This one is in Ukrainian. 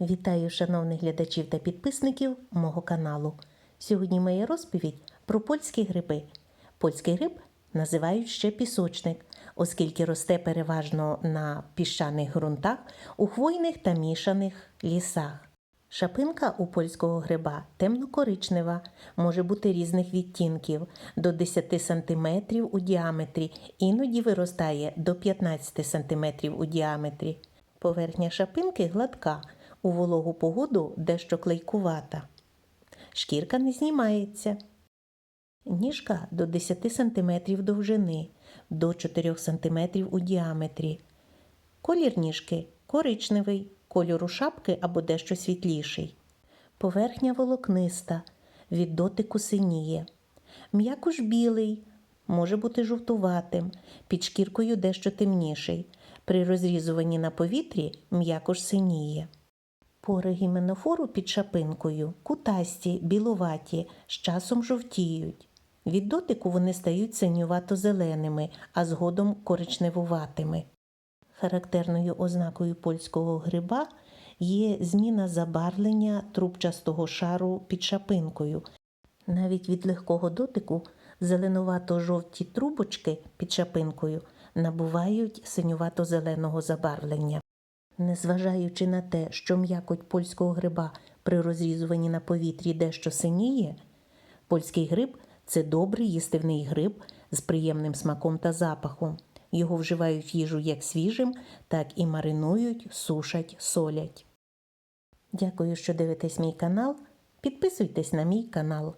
Вітаю шановних глядачів та підписників мого каналу. Сьогодні моя розповідь про польські гриби. Польський гриб називають ще пісочник, оскільки росте переважно на піщаних ґрунтах, у хвойних та мішаних лісах. Шапинка у польського гриба темно-коричнева, може бути різних відтінків до 10 см у діаметрі, іноді виростає до 15 см у діаметрі. Поверхня шапинки гладка, у вологу погоду дещо клейкувата. Шкірка не знімається. Ніжка до 10 см довжини, до 4 см у діаметрі. Колір ніжки коричневий, кольору шапки або дещо світліший. Поверхня волокниста, від дотику синіє. М'якуш білий, може бути жовтуватим, під шкіркою дещо темніший. При розрізуванні на повітрі м'якуш синіє. Пори гіменофору під шапинкою кутасті, білуваті, з часом жовтіють. Від дотику вони стають синювато-зеленими, а згодом коричневуватими. Характерною ознакою польського гриба є зміна забарвлення трубчастого шару під шапинкою. Навіть від легкого дотику зеленувато-жовті трубочки під шапинкою набувають синювато-зеленого забарвлення. Незважаючи на те, що м'якоть польського гриба при розрізуванні на повітрі дещо синіє, польський гриб це добрий їстивний гриб з приємним смаком та запахом. Його вживають їжу як свіжим, так і маринують, сушать, солять. Дякую, що дивитесь мій канал. Підписуйтесь на мій канал.